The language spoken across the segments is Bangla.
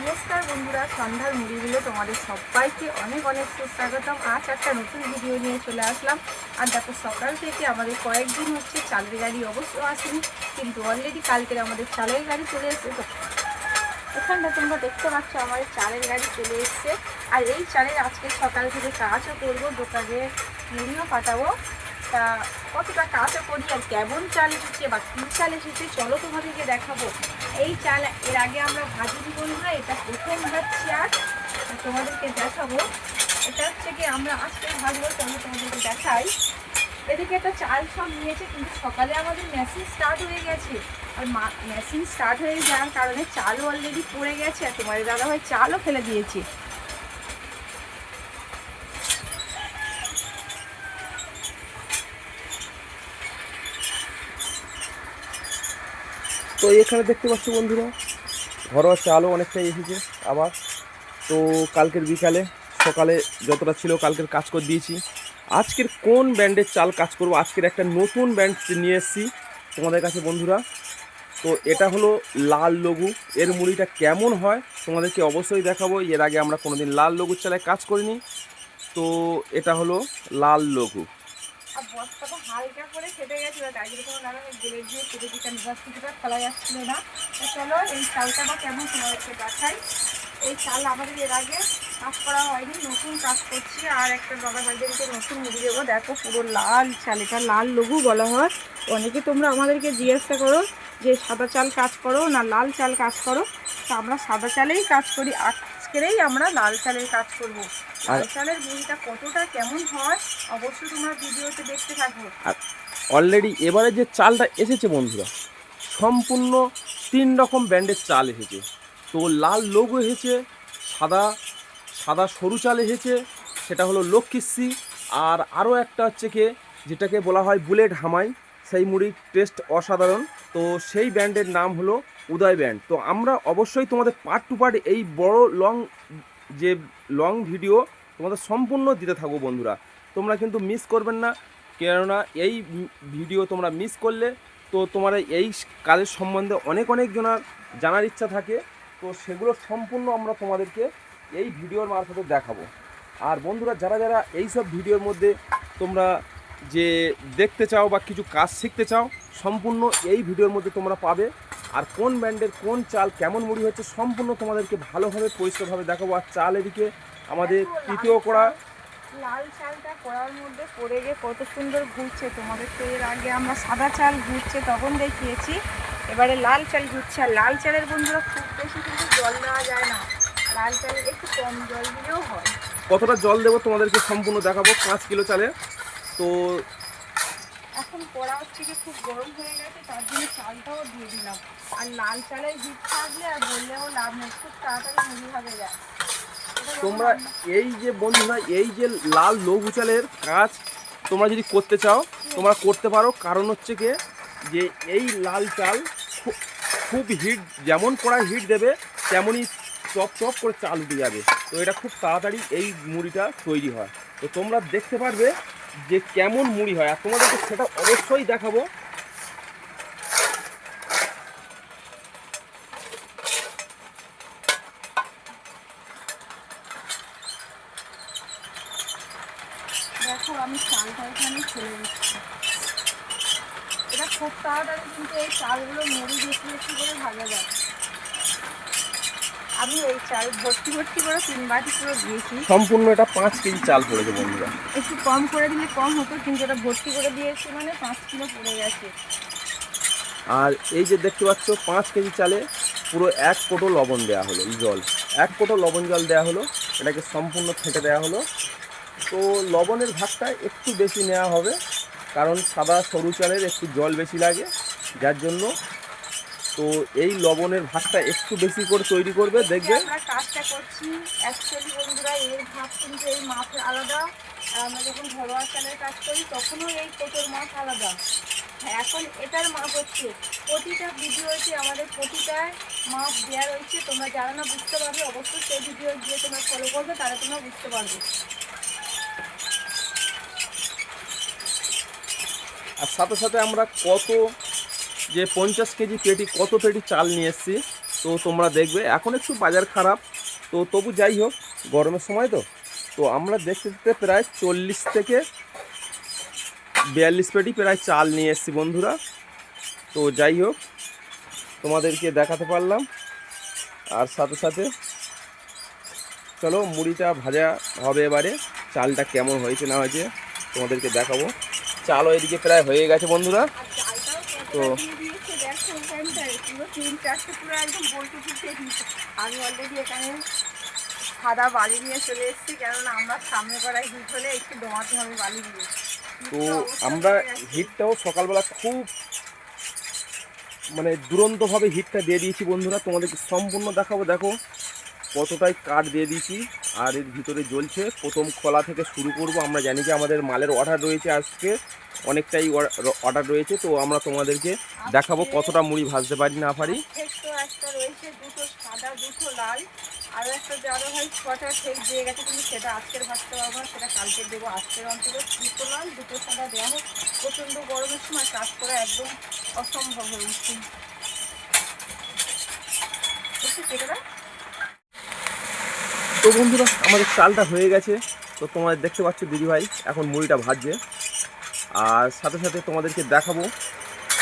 নমস্কার বন্ধুরা, সন্ধ্যার মুড়িগুলো তোমাদের সবাইকে অনেক অনেক সুস্বাগতম। আজ একটা নতুন ভিডিও নিয়ে চলে আসলাম। আর দেখো, সকাল থেকে আমাদের কয়েকদিন হচ্ছে চালের গাড়ি অবশ্য আসেনি, কিন্তু অলরেডি কালকের আমাদের চালের গাড়ি চলে এসেছে। তো এখানটা তোমরা দেখতে পাচ্ছ আমাদের চালের গাড়ি চলে এসছে। আর এই চালের আজকে সকাল থেকে কাজও করব, দোকানে মুড়িও পাঠাবো তা কতটা কাজও করি আর কেমন চাল এসেছে বা কী চাল এসেছে, চলো তোমাদেরকে দেখাবো। এই চাল এর আগে আমরা ভাজিনি বন্ধুরা এটা প্রথম ভাজছি আর তোমাদেরকে দেখাবো। এটা হচ্ছে কি আমরা আজকে ভাজবো, চলো তোমাদেরকে দেখাই। এদিকে একটা চাল সব নিয়েছে, কিন্তু সকালে আমাদের মেশিন স্টার্ট হয়ে গেছে। আর মেশিন স্টার্ট হয়ে যাওয়ার কারণে চালও অলরেডি পড়ে গেছে, আর তোমাদের দাদাভাই চালও ফেলে দিয়েছে। তো এখানে দেখতে পাচ্ছ বন্ধুরা, ঘরোয়া চালও অনেকটাই এসেছে আবার। তো কালকের বিকালে, সকালে যতটা ছিল কালকের কাজ করে দিয়েছি। আজকের কোন ব্র্যান্ডের চাল কাজ করব? আজকের একটা নতুন ব্র্যান্ড নিয়ে এসেছি তোমাদের কাছে বন্ধুরা। তো এটা হলো লাল লঘু। এর মুড়িটা কেমন হয় তোমাদেরকে অবশ্যই দেখাবো। এর আগে আমরা কোনোদিন লাল লঘুর চালায় কাজ করিনি। তো এটা হলো লাল লঘু। আর বস্তাটা হালকা করে ফেটে গেছিল, তাই জন্য তোমার দাদা গেলে দিয়ে কেটে দিতে বস্তাটা ফেলা যাচ্ছিল না। তো চলো, এই চালটা বা কেমন তোমাদেরকে দেখাই। এই চাল আমাদের এর আগে কাজ করা হয়নি, নতুন কাজ করছি। আর একটা দাদা ভাইদেরকে নতুন মুড়ি দেবো। দেখো পুরো লাল চাল, এটা লাল লঘু বলা হয়। অনেকে তোমরা আমাদেরকে জিজ্ঞাসা করো যে সাদা চাল কাজ করো না লাল চাল কাজ করো। তা আমরা সাদা চালেই কাজ করি। আজকেরই আমরা লাল চালের কাজ করব। লাল চালের মুড়িটা কতটা কেমন হয় অবশ্যই তোমরা ভিডিওতে দেখতে থাকো। অলরেডি এবারে যে চালটা এসেছে বন্ধুরা সম্পূর্ণ তিন রকম ব্র্যান্ডের চাল এসেছে। তো লাল লঘু এসেছে সাদা সাদা সরু চাল এসেছে সেটা হলো লক্ষ্মীশ্রী আর আরও একটা হচ্ছে কি যেটাকে বলা হয় বুলেট হামাই সেই মুড়ির টেস্ট অসাধারণ। তো সেই ব্র্যান্ডের নাম হলো উদয় ব্যান্ড। তো আমরা অবশ্যই তোমাদের পার্ট টু পার্ট এই বড় লং যে লং ভিডিও তোমাদের সম্পূর্ণ দিতে থাকব বন্ধুরা। তোমরা কিন্তু মিস করবেন না। কেননা এই ভিডিও তোমরা মিস করলে তো তোমার এই কাজের সম্বন্ধে অনেক অনেক জনার জানার ইচ্ছা থাকে। তো সেগুলো সম্পূর্ণ আমরা তোমাদেরকে এই ভিডিওর মারফতে দেখাবো। আর বন্ধুরা, যারা যারা এই সব ভিডিওর মধ্যে তোমরা যে দেখতে চাও বা কিছু কাজ শিখতে চাও, সম্পূর্ণ এই ভিডিওর মধ্যে তোমরা পাবে। আর কোন ব্র্যান্ডের কোন চাল কেমন মুড়ি হচ্ছে সম্পূর্ণ তোমাদেরকে ভালোভাবে পরিষ্কারভাবে দেখাবো। আর চাল এদিকে আমাদের তৃতীয় করা লাল চালটা কড়ার মধ্যে পড়ে গিয়ে কত সুন্দর ঘুরছে তোমাদের। তো এর আগে আমরা সাদা চাল ঘুরছে তখন দেখিয়েছি। এবারে লাল চাল ঘুরছে। আর লাল চালের বন্ধুরা খুব বেশি কিন্তু জল দেওয়া যায় না। লাল চালে একটু কম জল দিলেও হয়। কতটা জল দেবো তোমাদেরকে সম্পূর্ণ দেখাবো পাঁচ কিলো চালে। তো এখন কড়া হচ্ছে কি খুব গরম হয়ে গেছে তার জন্য চালটাও দিয়ে দিলাম। আর লাল চালের হিট থাকলে আর বললেও লাভ নেই খুব তাড়াতাড়ি মুড়ি হবে যায়। তোমরা এই যে বন্ধুরা এই যে লাল লঘু চালের কাজ তোমরা যদি করতে চাও তোমরা করতে পারো। কারণ হচ্ছে কি যে এই লাল চাল খুব হিট যেমন কড়াই হিট দেবে তেমনই চপ চপ করে চাল উঠে যাবে। তো এটা খুব তাড়াতাড়ি এই মুড়িটা তৈরি হয়। তো তোমরা দেখতে পারবে যে কেমন মুড়ি হয়, আর তোমাদেরকে সেটা অবশ্যই দেখাবো। দেখো, আমি চালটা এখানে ছেড়ে দিচ্ছি। এটা খুব তাড়াতাড়ি কিন্তু এই চালগুলো মুড়ি বেশি বেশি করে ভাজা যায় আমি এই চাল ভর্তি ভর্তি করে তিন বাটি পুরো দিয়েছি। সম্পূর্ণ এটা পাঁচ কেজি চাল পড়েছে বন্ধুরা। একটু কম করে দিলে কম হতো কিন্তু এটা ভর্তি করে দিয়েছি মানে পাঁচ কিলো পড়ে গেছে। আর এই যে দেখতে পাচ্ছ পাঁচ কেজি চালে পুরো এক কোটো লবণ দেওয়া হলো জল। এক কোটো লবণ জল দেওয়া হলো এটাকে সম্পূর্ণ ফেটে দেওয়া হলো। তো লবণের ভাগটা একটু বেশি নেওয়া হবে কারণ সাদা সরু চালের একটু জল বেশি লাগে যার জন্য তো এই লবণের ভাতটা একটু বেশি করে তৈরি করবে দেখবে? আমরা কাজটা করছি। অ্যাকচুয়ালি বন্ধুরা এর কিন্তু এই মাছ আলাদা। আমরা যখন ঘরোয়া চালের কাজ করি তখনও এই কোটোর মাছ আলাদা। হ্যাঁ, এখন এটার মাপ হচ্ছে প্রতিটা ভিডিওতে আমাদের প্রতিটায় মাপ দেওয়া রয়েছে। তোমরা যারা না বুঝতে পারবে অবশ্যই সেই ভিডিও গিয়ে তোমরা ফলো করবে তাহলে তোমরা বুঝতে পারবে। আর সাথে সাথে আমরা কত যে পঞ্চাশ কেজি পেটি, কত পেটি চাল নিয়ে এসেছি, তো তোমরা দেখবে। এখন একটু বাজার খারাপ, তো তবু যাই হোক, গরমের সময় তো। তো আমরা দেখতে দেখতে প্রায় চল্লিশ থেকে বিয়াল্লিশ পেটি প্রায় চাল নিয়ে এসেছি বন্ধুরা। তো যাই হোক, তোমাদেরকে দেখাতে পারলাম। আর সাথে সাথে, চলো মুড়িটা ভাজা হবে এবারে, চালটা কেমন হয়েছে না হয়েছে তোমাদেরকে দেখাবো। চালও এদিকে প্রায় হয়ে গেছে বন্ধুরা। তো- আমি অলরেডি এখানে সাদা বালি নিয়ে চলে এসেছি কেননা আমরা সামনে হিট হলে একটু দমাতে হবে বালি দিয়ে। তো আমরা হিটটাও সকালবেলা খুব মানে দুরন্তভাবে হিটটা দিয়ে দিয়েছি বন্ধুরা তোমাদেরকে সম্পূর্ণ দেখাবো দেখো। কতটাই কাঠ দিয়ে দিয়েছি, আর এর ভিতরে জ্বলছে। প্রথম খোলা থেকে শুরু করব। আমরা জানি যে আমাদের মালের অর্ডার রয়েছে আজকে। অনেকটাই অর্ডার রয়েছে। তো আমরা তোমাদেরকে দেখাবো কতটা মুড়ি ভাজতে পারি না পারি। গরমের সময় কাজ করা একদম অসম্ভব তো বন্ধুরা, আমাদের চালটা হয়ে গেছে। তো তোমাদের দেখতে পাচ্ছ দিদিভাই এখন মুড়িটা ভাজছে। আর সাথে সাথে তোমাদেরকে দেখাবো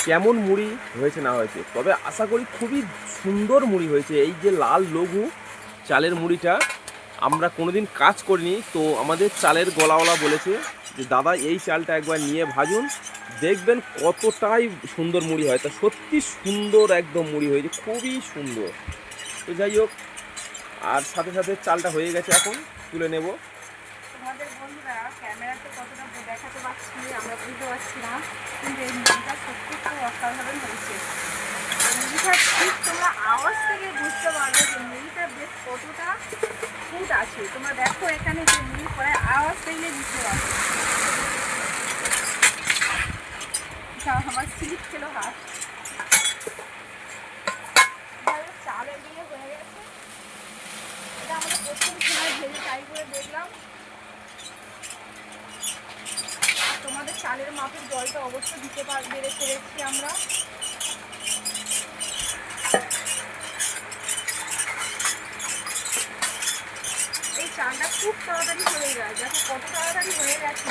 কেমন মুড়ি হয়েছে, না হয়েছে। তবে আশা করি খুবই সুন্দর মুড়ি হয়েছে। এই যে লাল লঘু চালের মুড়িটা আমরা কোনোদিন কাজ করিনি। তো আমাদের চালের গলাওয়ালা বলেছে যে, দাদা, এই চালটা একবার নিয়ে ভাজুন। দেখবেন কতটাই সুন্দর মুড়ি হয়। তা সত্যি সুন্দর একদম মুড়ি হয়েছে, খুবই সুন্দর। তো যাই হোক আর সাথে সাথে চালটা হয়ে গেছে এখন তুলে নেব। বন্ধুরা ক্যামেরাতে কতটা দেখাতে পারছি আমরা বুঝতে পারছি না কিন্তু এই ঠিক তোমরা আওয়াজ থেকে বুঝতে পারবে বেশ কতটা ফুট আছে। তোমরা দেখো এখানে যে পরে আওয়াজ যা, আমার স্লিপ হাত যাই হোক, চালের দিয়ে হয়ে গেছে এটা আমরা তোমাদের চালের মাপের জলটা অবশ্যই দিতে রেখেছি আমরা। এই চালটা খুব তাড়াতাড়ি হয়ে যায়। দেখো কত তাড়াতাড়ি হয়ে গেছে।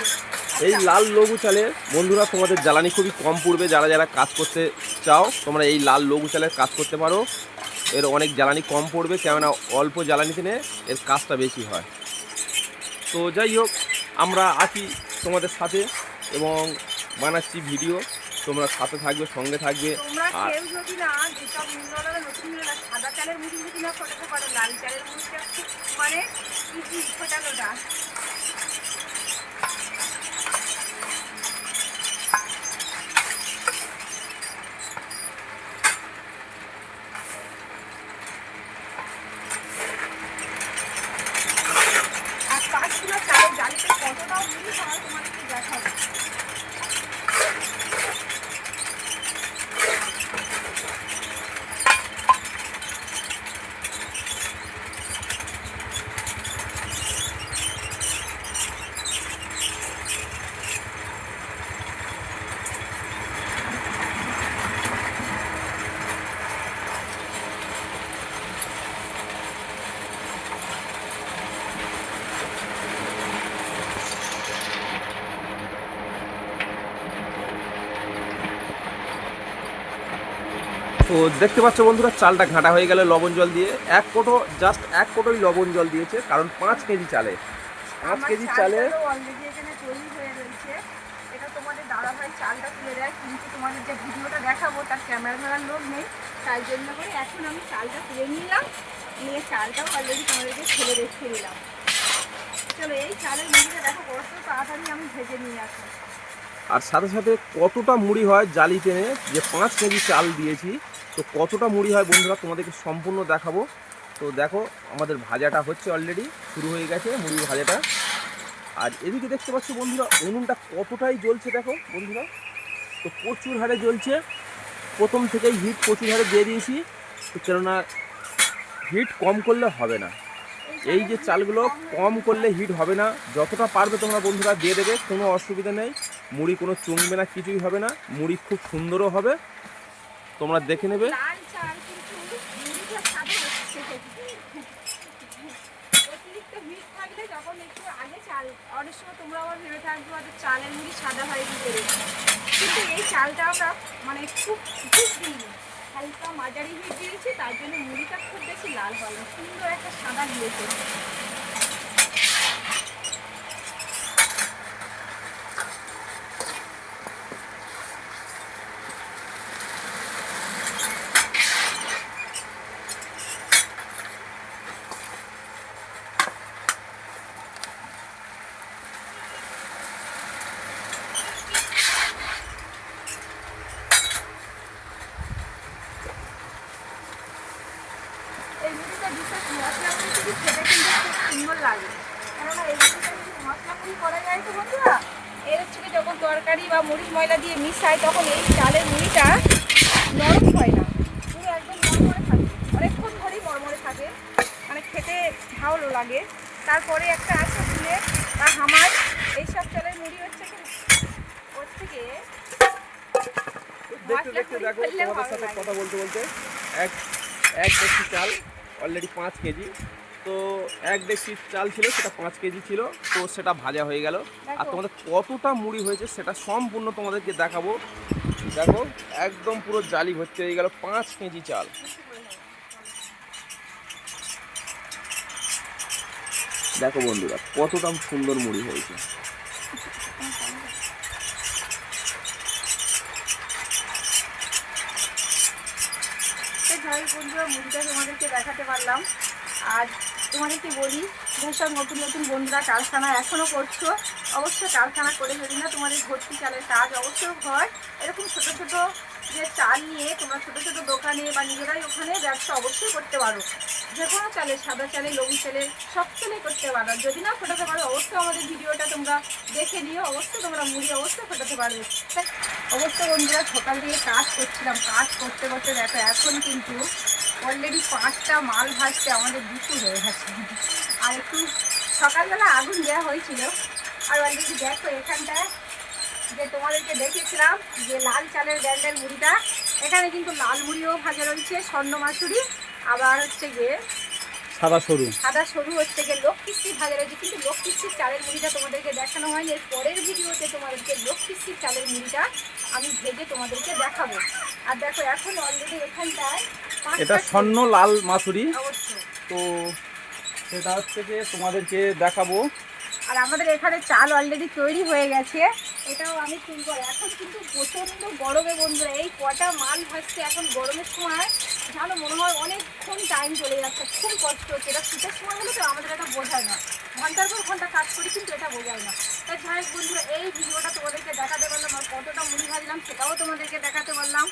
এই আচ্ছা, লাল লঘু চালে বন্ধুরা তোমাদের জ্বালানি খুবই কম পড়বে। যারা যারা কাজ করতে চাও তোমরা এই লাল লঘু চালের কাজ করতে পারো। এর অনেক জ্বালানি কম পড়বে কেননা অল্প জ্বালানিতে নে এর কাজটা বেশি হয়। তো যাই হোক আমরা আছি তোমাদের সাথে এবং বানাচ্ছি ভিডিও। তোমরা সাথে থাকবে সঙ্গে থাকবে। আর কেউ যদি না যেসব নির্মলা নতুন নির্মলা সাদা চালের মুড়ি যদি না ফোটাতে পারো লাল চালের মুড়িটা খুব মানে ইজি ফোটানোটা আর পাঁচ কিলো চালের জালিতে কতটা মুড়ি হয় তোমাদেরকে দেখাবো তো দেখতে পাচ্ছ বন্ধুরা চালটা ঘাঁটা হয়ে গেলে লবণ জল দিয়ে। এক কোটো জাস্ট এক কোটোই লবণ জল দিয়েছে কারণ পাঁচ কেজি চালে। পাঁচ কেজি চালে তো অলরেডি এখানে তৈরি রয়েছে। এটা তোমাদের দাদাভাই চালটা তুলে দেয় কিন্তু তোমাদের যে ভিডিওটা দেখাবো তার ক্যামেরা ধরার লোক নেই তাই জন্য করে এখন আমি চালটা তুলে নিলাম নিয়ে চালটাও অলরেডি তোমাদেরকে ছেড়ে রেখে দিলাম। চলো এই চালের মুড়িটা দেখো কত তাড়াতাড়ি আমি ভেজে নিয়ে আসব আর সাথে সাথে কতটা মুড়ি হয় জালি টেনে যে পাঁচ কেজি চাল দিয়েছি। তো কতটা মুড়ি হয় বন্ধুরা তোমাদেরকে সম্পূর্ণ দেখাবো। তো দেখো, আমাদের ভাজাটা হচ্ছে অলরেডি শুরু হয়ে গেছে মুড়ির ভাজাটা। আর এদিকে দেখতে পাচ্ছ বন্ধুরা উনুনটা কতটাই জ্বলছে দেখো বন্ধুরা। তো প্রচুর হারে জ্বলছে। প্রথম থেকেই হিট প্রচুর হারে দিয়ে দিয়েছি। তো কেননা হিট কম করলে হবে না। এই যে চালগুলো কম করলে হিট হবে না। যতটা পারবে তোমরা বন্ধুরা দিয়ে দেবে, কোনো অসুবিধা নেই। মুড়ি কোনো চুমবে না, কিছুই হবে না। মুড়ি খুব সুন্দরও হবে। তোমরা দেখে নেবে। অনেক সময় তোমরা আবার ভেবে থাকবে চালের সাদা কিন্তু এই চালটা মানে খুব খুব হালকা মাঝারি হয়ে গিয়েছে, তার জন্য মুড়িটা খুব বেশি লাল হয় সুন্দর একটা সাদা দিয়েছে ময়লা দিয়ে মিশায় তখন এই চালের মুড়িটা নরম হয় না। পুরো একদম মরমরে থাকে। অনেকক্ষণ ধরেই মরমরে থাকে। মানে খেতে ভালো লাগে। তারপরে একটা আছে ফুলে বা হামার এইসব চালের মুড়ি হচ্ছে কি হচ্ছে কি দেখতে দেখতে দেখো তোমাদের সাথে কথা বলতে বলতে এক এক ডেকচি চাল অলরেডি পাঁচ কেজি। তো এক দেশি চাল ছিল সেটা পাঁচ কেজি ছিল তো সেটা ভাজা হয়ে গেল। আর তোমাদের কতটা মুড়ি হয়েছে সেটা সম্পূর্ণ তোমাদেরকে দেখাবো। দেখো একদম পুরো জালি ভর্তি হয়ে গেল পাঁচ কেজি চাল। দেখো বন্ধুরা কতটা সুন্দর মুড়ি হয়েছে তো বন্ধুরা মুভিটা তোমাদেরকে দেখাতে পারলাম। আর তোমাদেরকে বলি যেসব নতুন নতুন বন্ধুরা কারখানা এখনও করছ, অবশ্যই কারখানা করে যদি না তোমাদের ভর্তি চালের কাজ অবশ্যই হয়। এরকম ছোট ছোট যে চাল নিয়ে, তোমরা ছোটো ছোটো দোকানে বা নিজেরাই ওখানে ব্যবসা অবশ্যই করতে পারো। যে কোনো চালে, সাদা চালে লবি চালে, সব চালে করতে পারো। যদি না ফোটাতে পারো, অবশ্যই আমাদের ভিডিওটা তোমরা দেখে নিও। অবশ্যই তোমরা মুড়ি অবশ্যই ফোটাতে পারবে। অবশ্য বন্ধুরা সকাল থেকে কাজ করছিলাম। কাজ করতে করতে দেখো, এখন কিন্তু অলরেডি পাঁচটা মাল ভাজতে আমাদের দুপুর হয়ে গেছে। আর একটু সকালবেলা আগুন দেওয়া হয়েছিল। আর অলরেডি দেখো এখানটায় যে তোমাদেরকে দেখেছিলাম যে লাল চালের ব্যান্ডের মুড়িটা, এখানে কিন্তু লাল মুড়িও ভাজা রয়েছে, স্বর্ণ মাসুরি, আবার হচ্ছে গিয়ে সাদা সরু। সাদা সরু হচ্ছে গিয়ে লক্ষ্মীশ্রী ভাজা রয়েছে কিন্তু লক্ষ্মীশ্রীর চালের মুড়িটা তোমাদেরকে দেখানো হয়নি। এর পরের ভিডিওতে তোমাদেরকে লক্ষ্মীশ্রীর চালের মুড়িটা আমি ভেজে তোমাদেরকে দেখাবো। আর দেখো এখন অলরেডি এখানটায় এটা স্বর্ণ লাল মাসুরি। তো সেটা হচ্ছে যে তোমাদেরকে দেখাবো। আর আমাদের এখানে চাল অলরেডি তৈরি হয়ে গেছে। এটাও আমি তুলবো। এখন কিন্তু প্রচণ্ড গরমে বন্ধুরা এই কটা মাল ভাজছে এখন গরমের সময়। জানো মনে হয় অনেকক্ষণ টাইম চলে যাচ্ছে, খুব কষ্ট হচ্ছে। এটা শীতের সময় হলে তো আমাদের এটা বোঝায় না। ঘণ্টার পর ঘণ্টা কাজ করি, কিন্তু এটা বোঝায় না। তাই যাই বন্ধুরা, এই ভিডিওটা তোমাদেরকে দেখাতে পারলাম আর কতটা মুড়ি ভাজলাম সেটাও তোমাদেরকে দেখাতে পারলাম।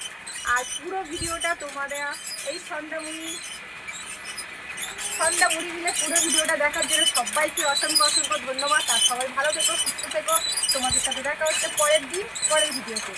আর পুরো ভিডিওটা তোমাদের এই সন্ধ্যা মুড়ি সন্ধ্যা মুড়ি মিলে পুরো ভিডিওটা দেখার জন্য সবাইকে অসংখ্য অসংখ্য ধন্যবাদ। আর সবাই ভালো থেকো, সুস্থ থেকো। তোমাদের সাথে দেখা হচ্ছে পরের দিন, পরের ভিডিওতে।